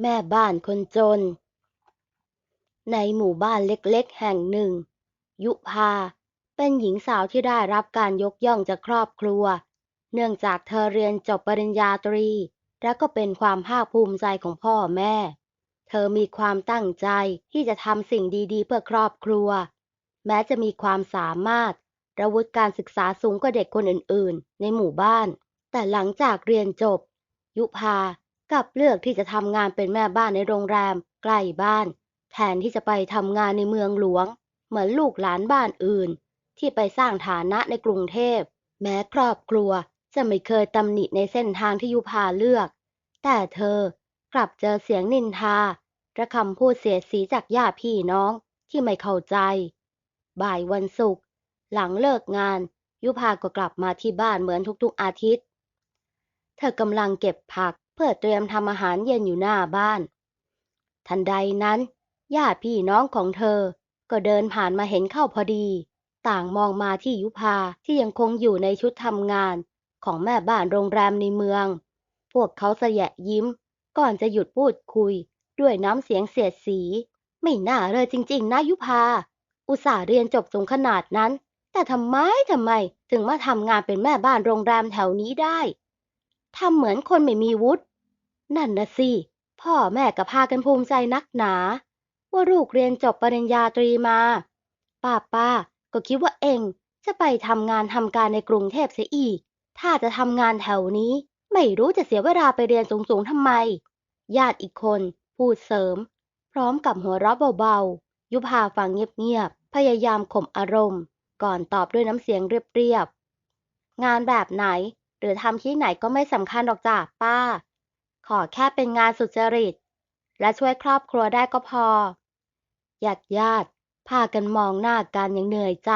แม่บ้านคนจน ในหมู่บ้านเล็กๆ แห่งหนึ่ง ยุพา เป็นหญิงสาวที่ได้รับการยกย่องจากครอบครัว เนื่องจากเธอเรียนจบปริญญาตรี และก็เป็นความภาคภูมิใจของพ่อแม่ เธอมีความตั้งใจที่จะทำสิ่งดีๆ เพื่อครอบครัว แม้จะมีความสามารถระวุฒิการศึกษาสูงกว่าเด็กคนอื่นๆ ในหมู่บ้าน แต่หลังจากเรียนจบ ยุพา กลับเลือกที่จะทำงานเป็นแม่บ้านในโรงแรมใกล้บ้าน แทนที่จะไปทำงานในเมืองหลวง เหมือนลูกหลานบ้านอื่น ที่ไปสร้างฐานะในกรุงเทพ แม้ครอบครัวจะไม่เคยตำหนิในเส้นทางที่ยุพาเลือก แต่เธอกลับเจอเสียงนินทาและคำพูดเสียสีจากญาติพี่น้องที่ไม่เข้าใจ บ่ายวันศุกร์หลังเลิกงาน ยุพาก็กลับมาที่บ้านเหมือนทุกๆอาทิตย์ เธอกำลังเก็บผัก เพื่อเตรียมทำอาหารเย็นอยู่หน้าบ้าน ทันใดนั้นญาติพี่น้องของเธอ ก็เดินผ่านมาเห็นเข้าพอดี ต่างมองมาที่ยุพาที่ยังคงอยู่ในชุดทำงาน ของแม่บ้านโรงแรมในเมือง พวกเขาเสยะยิ้ม ก่อนจะหยุดพูดคุย ด้วยน้ำเสียงเสียดสี ไม่น่าเลยจริง ๆนะยุพา อุตส่าห์เรียนจบสูงขนาดนั้น แต่ทำไมทำไมถึงมาทำงานเป็นแม่บ้านโรงแรมแถวนี้ได้ ทำเหมือนคนไม่มีวุฒินั่นนะสิ พ่อแม่ก็พากันภูมิใจนักหนา ว่าลูกเรียนจบปริญญาตรีมา ป้าป้าก็คิดว่าเองจะไปทำงานทำการในกรุงเทพเสียอีก ถ้าจะทำงานแถวนี้ ไม่รู้จะเสียเวลาไปเรียนสูงๆทำไม ญาติอีกคน พูดเสริม พร้อมกับหัวเราะเบาๆ ยุพาฟังเงียบๆ พยายามข่มอารมณ์ ก่อนตอบด้วยน้ำเสียงเรียบๆ งานแบบไหน หรือทำที่ไหนก็ไม่สำคัญหรอกจ้ะป้า ขอแค่เป็นงานสุจริต และช่วยครอบครัวได้ก็พอญาติญาติพากันมองหน้ากันอย่างเหนื่อยใจ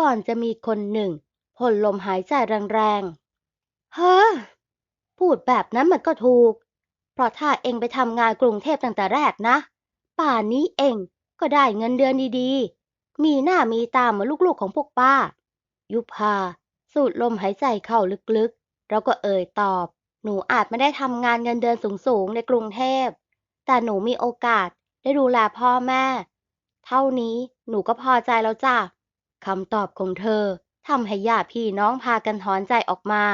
ก่อนจะมีคนหนึ่งพ่นลมหายใจแรงๆ เฮ้อ พูดแบบนั้นมันก็ถูก เพราะถ้าเองไปทำงานกรุงเทพตั้งแต่แรกนะ ป่านนี้เองก็ได้เงินเดือนดีๆ มีหน้ามีตาเหมือนลูกๆของพวกป้า ยุพาสูดลมหายใจเข้าลึก ๆแล้วก็เอ่ยตอบ หนูอาจไม่ได้ทำงานเงินเดือนสูงๆ ในกรุงเทพ แต่หนูมีโอกาสได้ดูแลพ่อแม่ เท่านี้หนูก็พอใจแล้วจ้ะคำตอบของเธอทำให้ญาติพี่น้องพากันถอนใจออกมา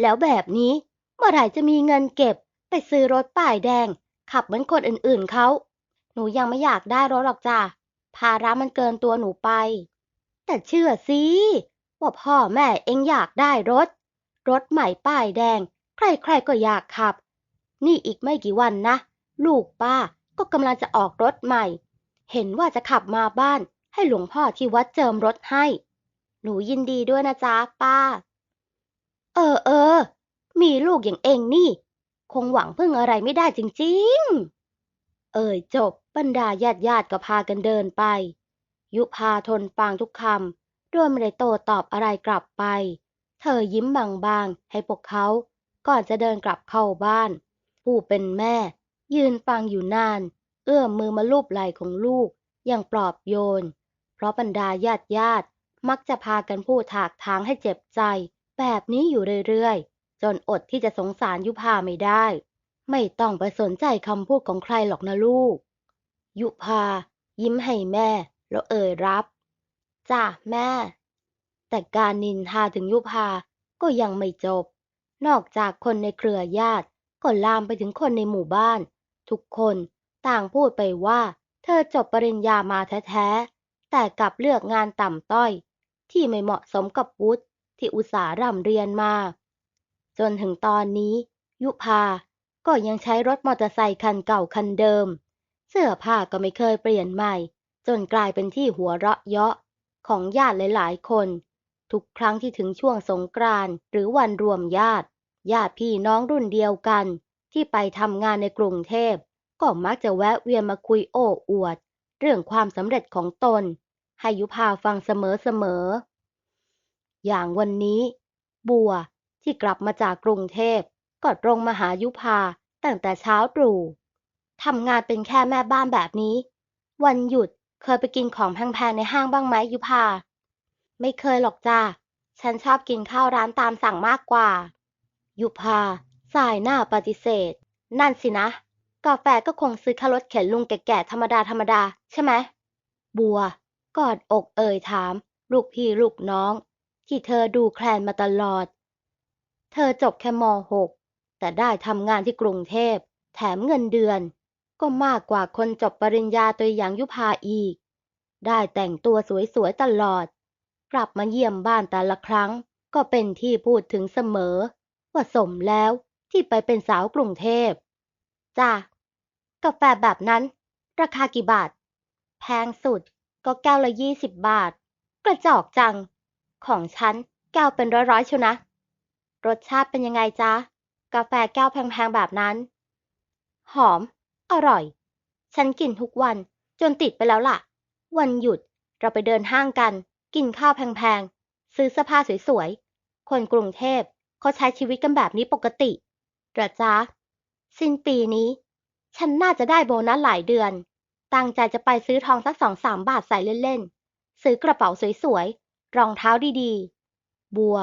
แล้วแบบนี้เมื่อไหร่จะมีเงินเก็บไปซื้อรถป้ายแดง ขับเหมือนคนอื่นๆเขา หนูยังไม่อยากได้รถหรอกจ้ะภาระมันเกินตัวหนูไป แต่เชื่อสิว่าพ่อแม่เองอยากได้รถ รถใหม่ป้ายแดง ใครๆก็อยากขับ นี่อีกไม่กี่วันนะ ลูกป้าก็กำลังจะออกรถใหม่ เห็นว่าจะขับมาบ้าน ให้หลวงพ่อที่วัดเจิมรถให้ หนูยินดีด้วยนะจ๊ะป้า เออเออ มีลูกอย่างเองนี่ คงหวังพึ่งอะไรไม่ได้จริงๆ เอ่ยจบบรรดาญาติญาติก็พากันเดินไป ยุพาทนฟังทุกคำโดยไม่ได้โตตอบอะไรกลับไป เธอยิ้มบางๆให้พวกเขา ก่อนจะเดินกลับเข้าบ้าน ผู้เป็นแม่ ยืนฟังอยู่นาน เอื้อมมือมาลูบไหล่ของลูก อย่างปลอบโยน เพราะบรรดาญาติญาติมักจะพากันพูดถากทางให้เจ็บใจ แบบนี้อยู่เรื่อยๆ จนอดที่จะสงสารยุพาไม่ได้ ไม่ต้องไปสนใจคำพูดของใครหรอกนะลูก ยุพา ยิ้มให้แม่ แล้วเอ่ยรับ จ้ะแม่ แต่การนินทาถึงยุพาก็ยังไม่จบ นอกจากคนในเครือญาติก็ลามไปถึงคนในหมู่บ้าน ทุกคนต่างพูดไปว่า เธอจบปริญญามาแท้ๆ แต่กลับเลือกงานต่ำต้อย ที่ไม่เหมาะสมกับวุฒิที่อุตสาห์ร่ำเรียนมา จนถึงตอนนี้ ยุพาก็ยังใช้รถมอเตอร์ไซคันเก่าคันเดิม เสื้อผ้าก็ไม่เคยเปลี่ยนใหม่ จนกลายเป็นที่หัวเราะเยาะของญาติหลายๆ คน ทุกครั้งที่ถึงช่วงสงกรานต์หรือวันรวมญาติ ญาติพี่น้องรุ่นเดียวกัน ที่ไปทำงานในกรุงเทพ ก็มักจะแวะเวียนมาคุยโอ้อวด เรื่องความสำเร็จของตน ให้ยุพาฟังเสมอๆ อย่างวันนี้ บัวที่กลับมาจากกรุงเทพก็ตรงมาหายุพาตั้งแต่เช้าตรู่ทำงานเป็นแค่แม่บ้านแบบนี้ วันหยุดเคยไปกินของแพงๆในห้างบ้างไหมยุพา ไม่เคยหรอกจ้าฉันชอบกินข้าวร้านตามสั่งมากกว่า ยุพาสายหน้าปฏิเสธ นั่นสินะ กาแฟก็คงซื้อค่ารถเข็นลุงแก่ๆธรรมดาธรรมดาใช่ไหม บัว กอดอกเอ่ยถาม ลูกพี่ลูกน้อง ที่เธอดูแคลนมาตลอด เธอจบแค่ม .6 แต่ได้ทำงานที่กรุงเทพ แถมเงินเดือน ก็มากกว่าคนจบปริญญาตัวอย่างยุพาอีก ได้แต่งตัวสวยๆตลอด กลับมาเยี่ยมบ้านแต่ละครั้ง ก็เป็นที่พูดถึงเสมอ ว่าสมแล้วที่ไปเป็นสาวกรุงเทพ จ้ากาแฟแบบนั้น ราคากี่บาท แพงสุดก็แก้วละยี่สิบบาท กระจอกจัง ของฉันแก้วเป็นร้อยๆเชียวนะ รสชาติเป็นยังไงจ๊ะ กาแฟแก้วแพงๆแบบนั้น หอม อร่อย ฉันกินทุกวันจนติดไปแล้วล่ะ วันหยุดเราไปเดินห้างกัน กินข้าวแพงๆ ซื้อเสื้อผ้าสวยๆ คนกรุงเทพเขาใช้ชีวิตกันแบบนี้ปกติเหรอจ๊ะสิ้นปีนี้ ฉันน่าจะได้โบนัสหลายเดือน ตั้งใจจะไปซื้อทองสักสองสามบาทใส่เล่นๆ ซื้อกระเป๋าสวยๆ รองเท้าดีๆ บัว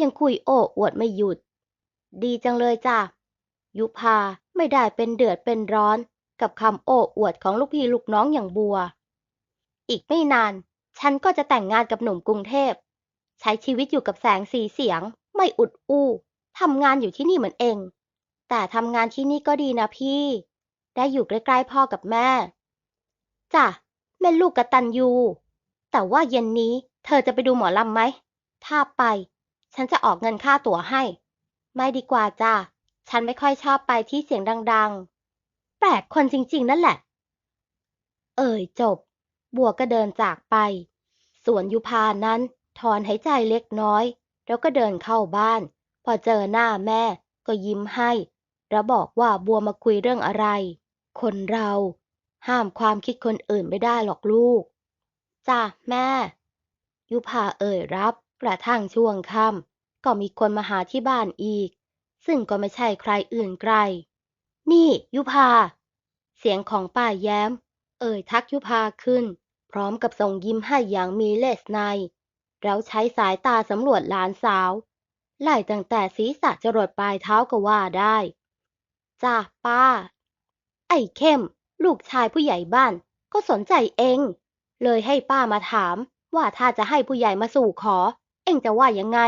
ยังคุยโอ้อวดไม่หยุด ดีจังเลยจ้ะ ยุพาไม่ได้เป็นเดือดเป็นร้อน กับคำโอ้อวดของลูกพี่ลูกน้องอย่างบัว อีกไม่นาน ฉันก็จะแต่งงานกับหนุ่มกรุงเทพ ใช้ชีวิตอยู่กับแสงสีเสียง ไม่อุดอู้ทำงานอยู่ที่นี่เหมือนเอง แต่ทำงานที่นี่ก็ดีนะพี่ ได้อยู่ใกล้ๆพ่อกับแม่จ้ะแม่ลูกกตัญญูแต่ว่าเย็นนี้เธอจะไปดูหมอลำไหม ถ้าไป ฉันจะออกเงินค่าตั๋วให้ ไม่ดีกว่าจ้ะฉันไม่ค่อยชอบไปที่เสียงดัง ๆ แปลกคนจริง ๆ นั่นแหละ เอ่ยจบ บัวก็เดินจากไปส่วนยุพานั้นถอนหายใจเล็กน้อย แล้วก็เดินเข้าบ้าน พอเจอหน้าแม่ก็ยิ้มให้ แล้วบอกว่าบัวมาคุยเรื่องอะไร คนเรา ห้ามความคิดคนอื่นไม่ได้หรอกลูก จ้ะแม่ ยุพาเอ่ยรับกระทั่งช่วงค่ำก็มีคนมาหาที่บ้านอีก ซึ่งก็ไม่ใช่ใครอื่นไกล นี่ยุพา เสียงของป้าแย้ม เอ่ยทักยุพาขึ้น ร้อมกับส่งยิ้มให้อย่างมีเลสในแล้วใช้สายตาสำรวจหลานสาว ไล่ตั้งแต่ศีรษะจรดปลายเท้าก็ว่าได้ จ้าป้า ไอ้เข้ม ลูกชายผู้ใหญ่บ้าน ก็สนใจเอง เลยให้ป้ามาถาม ว่าถ้าจะให้ผู้ใหญ่มาสู่ขอ เองจะว่ายังไง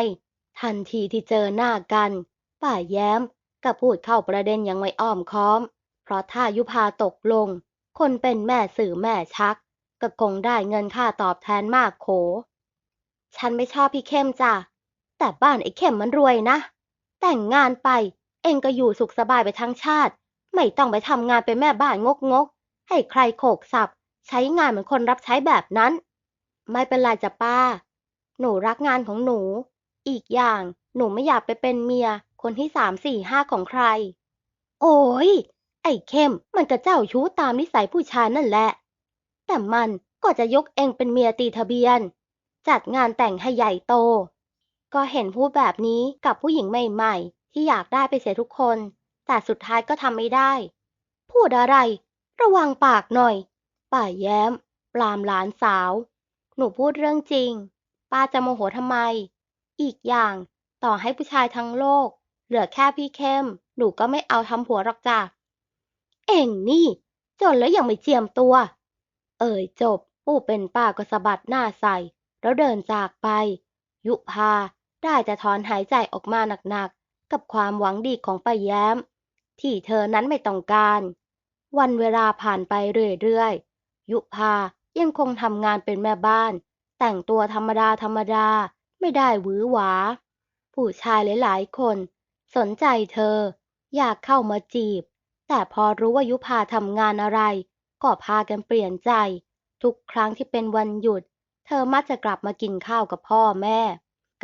ทันทีที่เจอหน้ากัน ป้าแย้มก็พูดเข้าประเด็นยังไม่อ้อมค้อม เพราะถ้ายุพาตกลง คนเป็นแม่สื่อแม่ชัก ก็คงได้เงินค่าตอบแทนมากโข ฉันไม่ชอบพี่เข้มจ้ะ แต่บ้านไอ้เข้มมันรวยนะ แต่งงานไป เองก็อยู่สุขสบายไปทั้งชาติ ไม่ต้องไปทำงานเป็นแม่บ้านงกงก ให้ใครโขกสับ ใช้งานเหมือนคนรับใช้แบบนั้น ไม่เป็นไรจ้ะป้า หนูรักงานของหนู อีกอย่างหนูไม่อยากไปเป็นเมีย คนที่สามสี่ห้าของใคร โอ้ยไอ้เข้มมันก็เจ้าชู้ตามนิสัยผู้ชายนั่นแหละ แต่มันก็จะยกเองเป็นเมียตีทะเบียน จัดงานแต่งให้ใหญ่โต ก็เห็นพูดแบบนี้กับผู้หญิงใหม่ๆ ที่อยากได้ไปเสียทุกคน แต่สุดท้ายก็ทำไม่ได้ พูดอะไร ระวังปากหน่อยป้าแย้ม ปลามหลานสาว หนูพูดเรื่องจริง ป้าจะโมโหทำไม อีกอย่างต่อให้ผู้ชายทั้งโลก เหลือแค่พี่เข้ม หนูก็ไม่เอาทำผัวหรอกจ้ะ เอ็งนี่ จนแล้วยังไม่เจียมตัว เอ่ยจบ ผู้เป็นป้าก็สะบัดหน้าใส่ แล้วเดินจากไป ยุพาได้แต่ถอนหายใจออกมาหนักๆ กับความหวังดีของป้าแย้ม ที่เธอนั้นไม่ต้องการ วันเวลาผ่านไปเรื่อยๆ ยุพายังคงทำงานเป็นแม่บ้าน แต่งตัวธรรมดาธรรมดาไม่ได้หวือหวา ผู้ชายหลายๆคน สนใจเธอ อยากเข้ามาจีบ แต่พอรู้ว่ายุพาทำงานอะไร ก็พากันเปลี่ยนใจ ทุกครั้งที่เป็นวันหยุด เธอมักจะกลับมากินข้าวกับพ่อแม่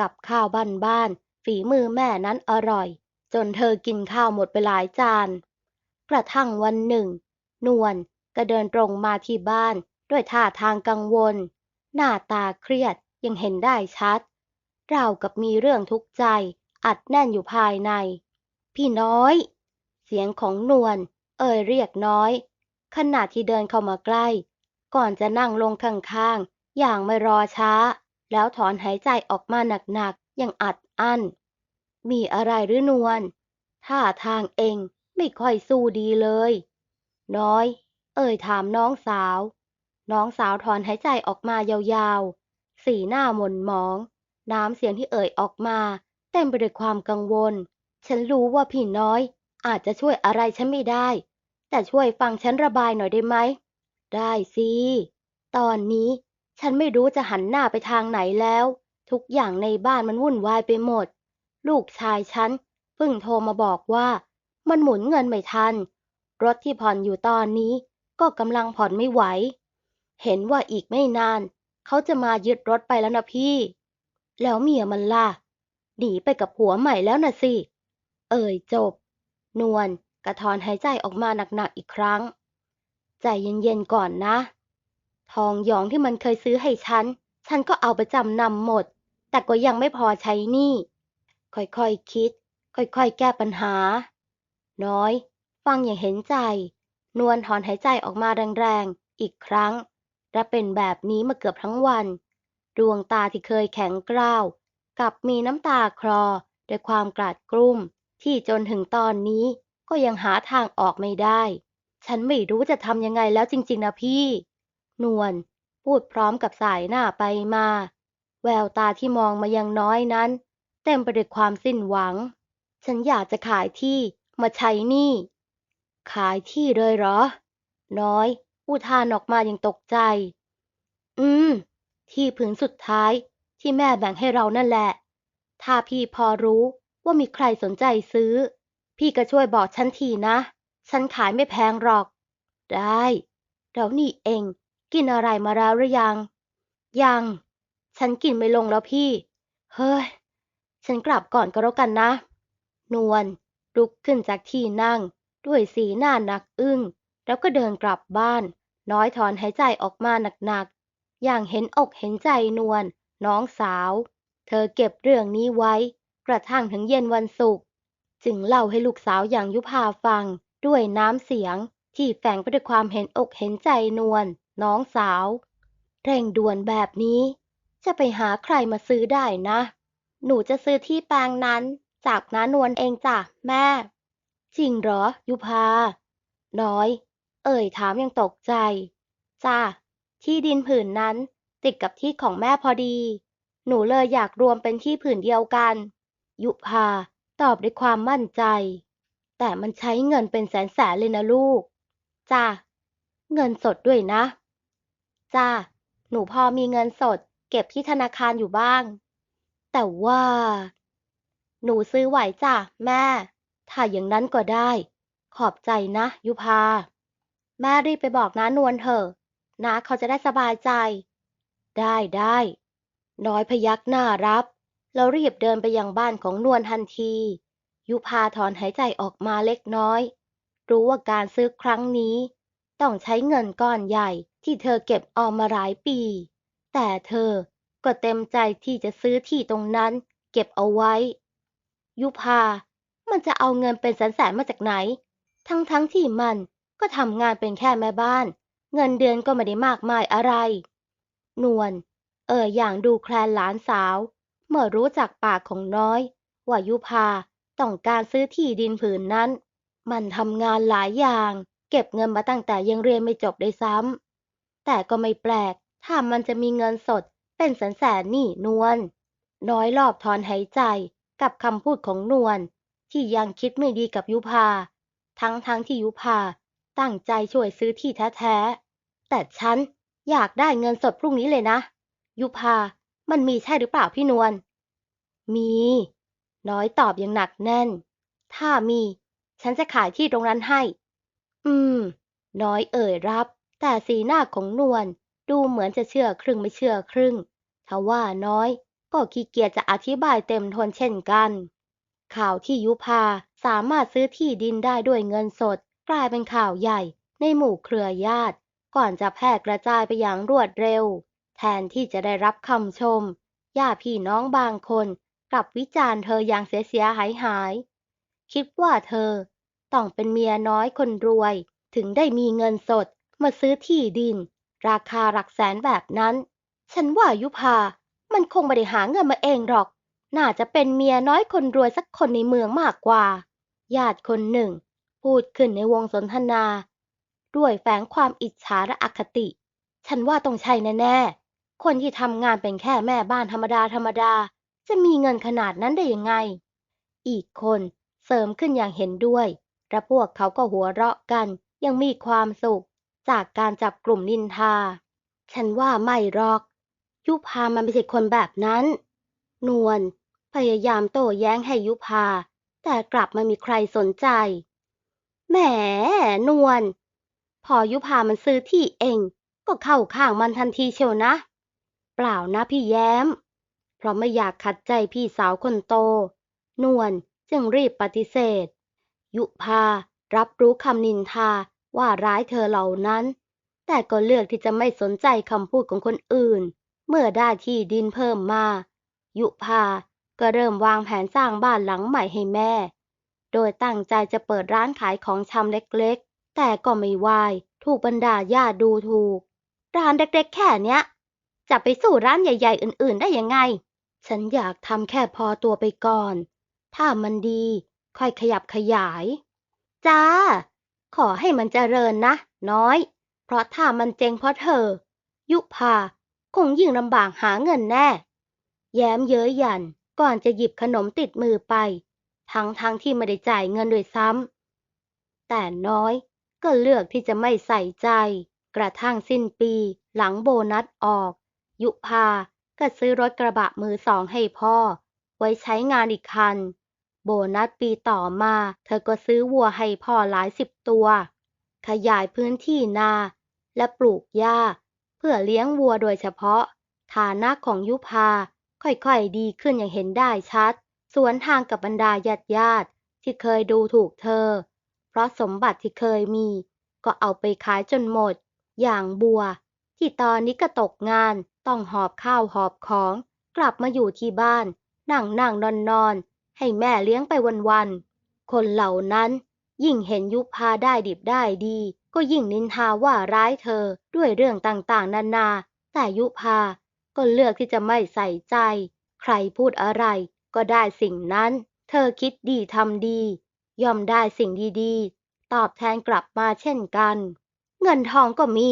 กับข้าวบ้านๆฝีมือแม่นั้นอร่อย จนเธอกินข้าวหมดไปหลายจาน กระทั่งวันหนึ่ง นวลก็เดินตรงมาที่บ้านด้วยท่าทางกังวล หน้าตาเครียดยังเห็นได้ชัดราวกับมีเรื่องทุกข์ใจ อัดแน่นอยู่ภายใน พี่น้อย เสียงของนวลเอ่ยเรียกน้อย ขณะที่เดินเข้ามาใกล้ ก่อนจะนั่งลงข้างๆ อย่างไม่รอช้า แล้วถอนหายใจออกมาหนักๆ อย่างอัดอั้น มีอะไรหรือนวลท่าทางเองไม่ค่อยสู้ดีเลย น้อย เอ่ยถามน้องสาว น้องสาวถอนหายใจออกมายาวๆ สีหน้าหม่นหมอง น้ำเสียงที่เอ่ยออกมา เต็มไปด้วยความกังวล ฉันรู้ว่าพี่น้อยอาจจะช่วยอะไรฉันไม่ได้ แต่ช่วยฟังฉันระบายหน่อยได้ไหม ได้สิ ตอนนี้ฉันไม่รู้จะหันหน้าไปทางไหนแล้ว ทุกอย่างในบ้านมันวุ่นวายไปหมด ลูกชายฉันเพิ่งโทรมาบอกว่า มันหมุนเงินไม่ทัน รถที่ผ่อนอยู่ตอนนี้ก็กำลังผ่อนไม่ไหว เห็นว่าอีกไม่นาน เขาจะมายึดรถไปแล้วนะพี่ แล้วเมียมันล่ะ หนีไปกับผัวใหม่แล้วนะสิ เอ่ยจบ นวล กระถอนหายใจออกมาหนักๆอีกครั้ง ใจเย็นๆก่อนนะ ทองหยองที่มันเคยซื้อให้ฉัน ฉันก็เอาไปจำนำหมด แต่ก็ยังไม่พอใช้นี้ค่อยๆคคิด ค่อยๆ แก้ปัญหา น้อย ฟังอย่างเห็นใจ นวลถอนหายใจออกมาแรงๆ อีกครั้ง และเป็นแบบนี้มาเกือบทั้งวัน ดวงตาที่เคยแข็งกร้าวกลับมีน้ำตาคลอด้วยความกราดกลุ้มที่จนถึงตอนนี้ ก็ยังหาทางออกไม่ได้ ฉันไม่รู้จะทำยังไงแล้วจริง ๆ นะพี่ นวลพูดพร้อมกับสายหน้าไปมา แววตาที่มองมายังน้อยนั้น เต็มไปด้วยความสิ้นหวัง ฉันอยากจะขายที่มาใช้หนี้ขายที่เลยเหรอ น้อยอุทานออกมาอย่างตกใจ อืม ที่ผืนสุดท้ายที่แม่แบ่งให้เรานั่นแหละ ถ้าพี่พอรู้ว่ามีใครสนใจซื้อ พี่ก็ช่วยบอกฉันทีนะ ฉันขายไม่แพงหรอก ได้แล้วนี่เอง กินอะไรมาแล้วหรือยัง ยัง ฉันกินไม่ลงแล้วพี่ เฮ้ย ฉันกลับก่อนก็แล้วกันนะ นวลลุกขึ้นจากที่นั่ง ด้วยสีหน้าหนักอึ้ง แล้วก็เดินกลับบ้าน น้อยถอนหายใจออกมาหนักๆ อย่างเห็นอกเห็นใจนวลน้องสาว เธอเก็บเรื่องนี้ไว้ กระทั่งถึงเย็นวันศุกร์ จึงเล่าให้ลูกสาวอย่างยุพาฟัง ด้วยน้ำเสียง ที่แฝงไปด้วยความเห็นอกเห็นใจนวลน้องสาว เร่งด่วนแบบนี้ จะไปหาใครมาซื้อได้นะ หนูจะซื้อที่แปลงนั้น จากน้านวลเองจ้ะแม่ จริงเหรอ ยุพา น้อย เอ่ยถามยังตกใจ จ้าที่ดินผืนนั้นติดกับที่ของแม่พอดี หนูเลยอยากรวมเป็นที่ผืนเดียวกัน ยุพา ตอบด้วยความมั่นใจ แต่มันใช้เงินเป็นแสนแสนเลยนะลูก จ้า เงินสดด้วยนะ จ้า หนูพอมีเงินสด เก็บที่ธนาคารอยู่บ้าง แต่ว่า หนูซื้อไหวจ้ะแม่ ถ้าอย่างนั้นก็ได้ ขอบใจนะยุพา แม่รีบไปบอกน้านวลเถอะน้าเขาจะได้สบายใจ ได้ได้ น้อยพยักหน้ารับ แล้วรีบเดินไปยังบ้านของนวลทันที ยุพาถอนหายใจออกมาเล็กน้อย รู้ว่าการซื้อครั้งนี้ ต้องใช้เงินก้อนใหญ่ที่เธอเก็บออมมาหลายปี แต่เธอก็เต็มใจที่จะซื้อที่ตรงนั้น เก็บเอาไว้ ยุพา มันจะเอาเงินเป็นแสนๆมาจากไหน ทั้งๆทที่มันก็ทำงานเป็นแค่แม่บ้าน เงินเดือนก็ไม่ได้มากมายอะไร นวลเอออย่างดูแคลนหลานสาว เมื่อรู้จากปากของน้อยว่ายุพาต้องการซื้อที่ดินผืนนั้น มันทำงานหลายอย่าง เก็บเงินมาตั้งแต่ยังเรียนไม่จบได้ซ้ำแต่ก็ไม่แปลก ถ้ามันจะมีเงินสดเป็นแสนแสนนี่นวลน้อยรอบถอนหายใจกับคำพูดของนวลที่ยังคิดไม่ดีกับยุพา ทั้งทั้งที่ยุพาตั้งใจช่วยซื้อที่แท้ๆแต่ฉันอยากได้เงินสดพรุ่งนี้เลยนะ ยุพา มันมีใช่หรือเปล่าพี่นวล มี น้อยตอบอย่างหนักแน่น ถ้ามี ฉันจะขายที่ตรงนั้นให้ อืม น้อยเอ่ยรับ แต่สีหน้าของนวลดูเหมือนจะเชื่อครึ่งไม่เชื่อครึ่งทว่าน้อย ก็ขี้เกียจจะอธิบายเต็มทนเช่นกัน ข่าวที่ยุพาสามารถซื้อที่ดินได้ด้วยเงินสด กลายเป็นข่าวใหญ่ในหมู่เครือญาติ ก่อนจะแพร่กระจายไปอย่างรวดเร็ว แทนที่จะได้รับคำชม ญาติพี่น้องบางคนกลับวิจารณ์เธออย่างเสียเสียหายหาย คิดว่าเธอต้องเป็นเมียน้อยคนรวย ถึงได้มีเงินสดมาซื้อที่ดิน ราคาหลักแสนแบบนั้น ฉันว่ายุพา มันคงไม่ได้หาเงินมาเองหรอก น่าจะเป็นเมียน้อยคนรวยสักคนในเมืองมากกว่า ญาติคนหนึ่ง พูดขึ้นในวงสนทนา ด้วยแฝงความอิจฉาและอคติ ฉันว่าต้องใช่แน่ๆ คนที่ทำงานเป็นแค่แม่บ้านธรรมดาธรรมดา จะมีเงินขนาดนั้นได้ยังไง อีกคนเสริมขึ้นอย่างเห็นด้วยและพวกเขาก็หัวเราะกันยังมีความสุข จากการจับกลุ่มนินทา ฉันว่าไม่หรอก ยุพามันไม่ใช่คนแบบนั้น นวลพยายามโต้แย้งให้ยุพา แต่กลับไม่มีใครสนใจ แหม นวล พอยุพามันซื้อที่เอง ก็เข้าข้างมันทันทีเชียวนะ เปล่านะพี่แย้ม เพราะไม่อยากขัดใจพี่สาวคนโต นวลจึงรีบปฏิเสธ ยุพารับรู้คำนินทาว่าร้ายเธอเหล่านั้น แต่ก็เลือกที่จะไม่สนใจคำพูดของคนอื่น เมื่อได้ที่ดินเพิ่มมา ยุพาก็เริ่มวางแผนสร้างบ้านหลังใหม่ให้แม่ โดยตั้งใจจะเปิดร้านขายของชำเล็กๆ แต่ก็ไม่วาย ถูกบรรดาญาติดูถูก ร้านเล็กๆแค่เนี้ย จะไปสู้ร้านใหญ่ ๆ อื่น ๆ ได้ยังไง ฉันอยากทำแค่พอตัวไปก่อน ถ้ามันดี ค่อยขยับขยาย จ้า ขอให้มันเจริญนะ น้อย เพราะถ้ามันเจงเพราะเธอ ยุพาคงยิ่งลำบากหาเงินแน่ แย้มเย้ยหยันก่อนจะหยิบขนมติดมือไป ทั้งทั้งที่ไม่ได้จ่ายเงินด้วยซ้ำแต่น้อยก็เลือกที่จะไม่ใส่ใจ กระทั่งสิ้นปีหลังโบนัสออก ยุพาก็ซื้อรถกระบะมือสองให้พ่อ ไว้ใช้งานอีกคัน โบนัสปีต่อมา เธอก็ซื้อวัวให้พ่อหลายสิบตัว ขยายพื้นที่นา และปลูกหญ้า เพื่อเลี้ยงวัวโดยเฉพาะ ฐานะของยุพาค่อยๆดีขึ้นอย่างเห็นได้ชัด สวนทางกับบรรดาญาติญาติที่เคยดูถูกเธอ เพราะสมบัติที่เคยมี ก็เอาไปขายจนหมด อย่างบัว ที่ตอนนี้ก็ตกงาน ต้องหอบข้าวหอบของ กลับมาอยู่ที่บ้าน นั่งนั่งนอนนอนให้แม่เลี้ยงไปวันๆคนเหล่านั้น ยิ่งเห็นยุพาได้ดิบได้ดี ก็ยิ่งนินทาว่าร้ายเธอด้วยเรื่องต่างๆ นานา แต่ยุพาก็เลือกที่จะไม่ใส่ใจ ใครพูดอะไรก็ได้สิ่งนั้น เธอคิดดีทำดี ย่อมได้สิ่งดีๆ ตอบแทนกลับมาเช่นกัน เงินทองก็มี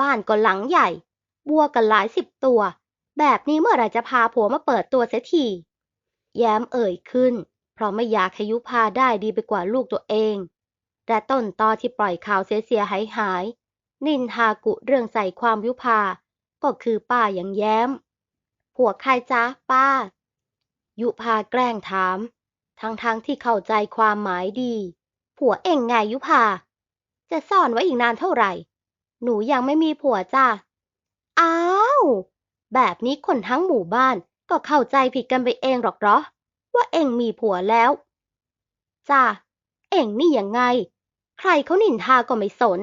บ้านก็หลังใหญ่ บัวกันหลายสิบตัว แบบนี้เมื่อไรจะพาผัวมาเปิดตัวเสียที แย้มเอ่ยขึ้น เพราะไม่อยากให้ยุพาได้ดีไปกว่าลูกตัวเอง แต่ต้นตอที่ปล่อยข่าวเสียหายหาย นินทากุเรื่องใส่ความยุพา ก็คือป้าอย่างแย้ม ผัวใครจ๊ะป้า ยุพาแกล้งถาม ทั้งๆทที่เข้าใจความหมายดี ผัวเองไงยุพา จะซ่อนไว้อีกนานเท่าไหร่ หนูยังไม่มีผัวจ้ะ อ้าว แบบนี้คนทั้งหมู่บ้านก็เข้าใจผิดกันไปเองหรอกเหรอ ว่าเองมีผัวแล้ว จ้ะเองนี่ยังไง ใครเขานินทาก็ไม่สน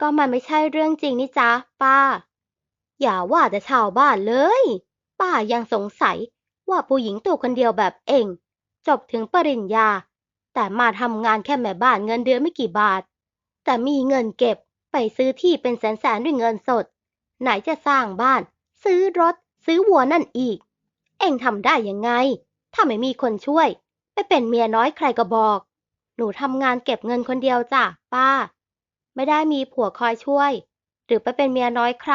ก็มันไม่ใช่เรื่องจริงนี่จ๊ะป้า อย่าว่าแต่ชาวบ้านเลย ป้ายังสงสัยว่าผู้หญิงตัวคนเดียวแบบเอง จบถึงปริญญา แต่มาทำงานแค่แม่บ้านเงินเดือนไม่กี่บาท แต่มีเงินเก็บไปซื้อที่เป็นแสนๆด้วยเงินสด ไหนจะสร้างบ้าน ซื้อรถ ซื้อวัวนั่นอีก เอ็งทำได้ยังไง ถ้าไม่มีคนช่วย ไปเป็นเมียน้อยใครก็บอก หนูทำงานเก็บเงินคนเดียวจ้ะป้า ไม่ได้มีผัวคอยช่วย หรือไปเป็นเมียน้อยใคร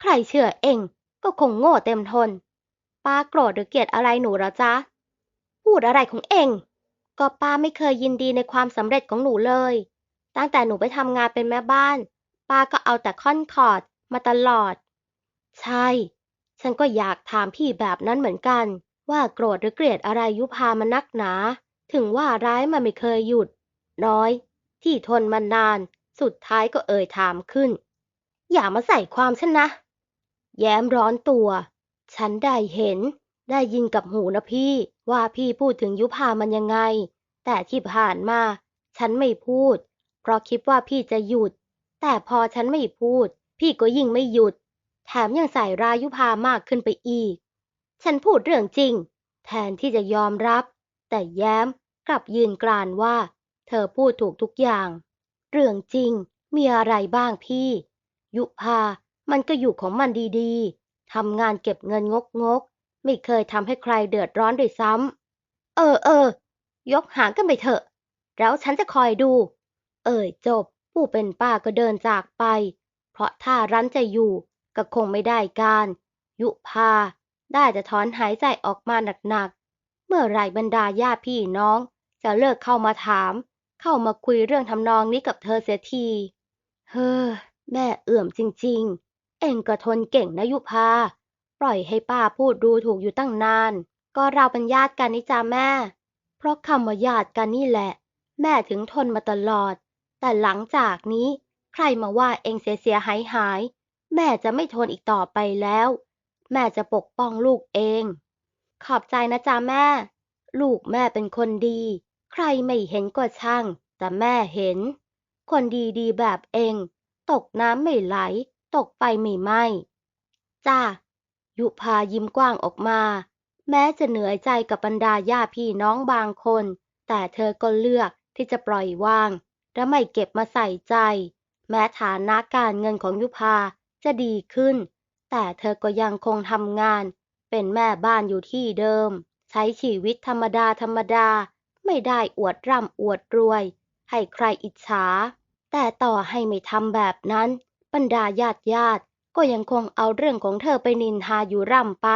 ใครเชื่อเอ็งก็คงโง่เต็มทน ป้าโกรธหรือเกลียดอะไรหนูหรอจ๊ะ พูดอะไรของเอ็งก็ป้าไม่เคยยินดีในความสำเร็จของหนูเลย ตั้งแต่หนูไปทำงานเป็นแม่บ้าน ป้าก็เอาแต่ค่อนคอร์ดมาตลอด ใช่ ฉันก็อยากถามพี่แบบนั้นเหมือนกัน ว่าโกรธหรือเกลียดอะไรยุพามันนักหนา ถึงว่าร้ายมันไม่เคยหยุด น้อย ที่ทนมานาน สุดท้ายก็เอ่ยถามขึ้น อย่ามาใส่ความฉันนะ แย้มร้อนตัว ฉันได้เห็น ได้ยินกับหูนะพี่ ว่าพี่พูดถึงยุพามันยังไง แต่ที่ผ่านมา ฉันไม่พูด เพราะคิดว่าพี่จะหยุด แต่พอฉันไม่พูด พี่ก็ยิ่งไม่หยุด แถมยังใส่รายุพามากขึ้นไปอีก ฉันพูดเรื่องจริง แทนที่จะยอมรับ แต่แย้มกลับยืนกรานว่า เธอพูดถูกทุกอย่าง เรื่องจริงมีอะไรบ้างพี่ ยุพามันก็อยู่ของมันดีๆทำงานเก็บเงินงกงกไม่เคยทำให้ใครเดือดร้อนด้วยซ้ำ เออเออ ยกหางกันไปเถอะ แล้วฉันจะคอยดู เอ่ยจบ ผู้เป็นป้าก็เดินจากไป เพราะถ้ารั้นจะอยู่ก็คงไม่ได้การ ยุพาได้แต่ถอนหายใจออกมาหนักๆ เมื่อไรบรรดาญาติพี่น้อง จะเลิกเข้ามาถาม เข้ามาคุยเรื่องทำนองนี้กับเธอเสียที เฮ้อ แม่เอื่อมจริงๆ เองก็ทนเก่งนะยุพา ปล่อยให้ป้าพูดดูถูกอยู่ตั้งนาน ก็เราเป็นญาติกันนี่จ้าแม่ เพราะคำว่าญาติกันนี่แหละ แม่ถึงทนมาตลอด แต่หลังจากนี้ ใครมาว่าเองเสียเสียหายหาย แม่จะไม่ทนอีกต่อไปแล้ว แม่จะปกป้องลูกเอง ขอบใจนะจ๊ะแม่ ลูกแม่เป็นคนดี ใครไม่เห็นก็ช่าง แต่แม่เห็น คนดีๆแบบเอง ตกน้ำไม่ไหล ตกไฟไม่ไหม้จ้ายุพายิ้มกว้างออกมา แม้จะเหนื่อยใจกับบรรดาญาพี่น้องบางคน แต่เธอก็เลือกที่จะปล่อยวาง และไม่เก็บมาใส่ใจ แม้ฐานะการเงินของยุพาจะดีขึ้น แต่เธอก็ยังคงทำงาน เป็นแม่บ้านอยู่ที่เดิม ใช้ชีวิตธรรมดาธรรมดา ไม่ได้อวดร่ำอวดรวย ให้ใครอิจฉา แต่ต่อให้ไม่ทำแบบนั้น บรรดาญาติญาติก็ยังคงเอาเรื่องของเธอไปนินทาอยู่ร่ำไป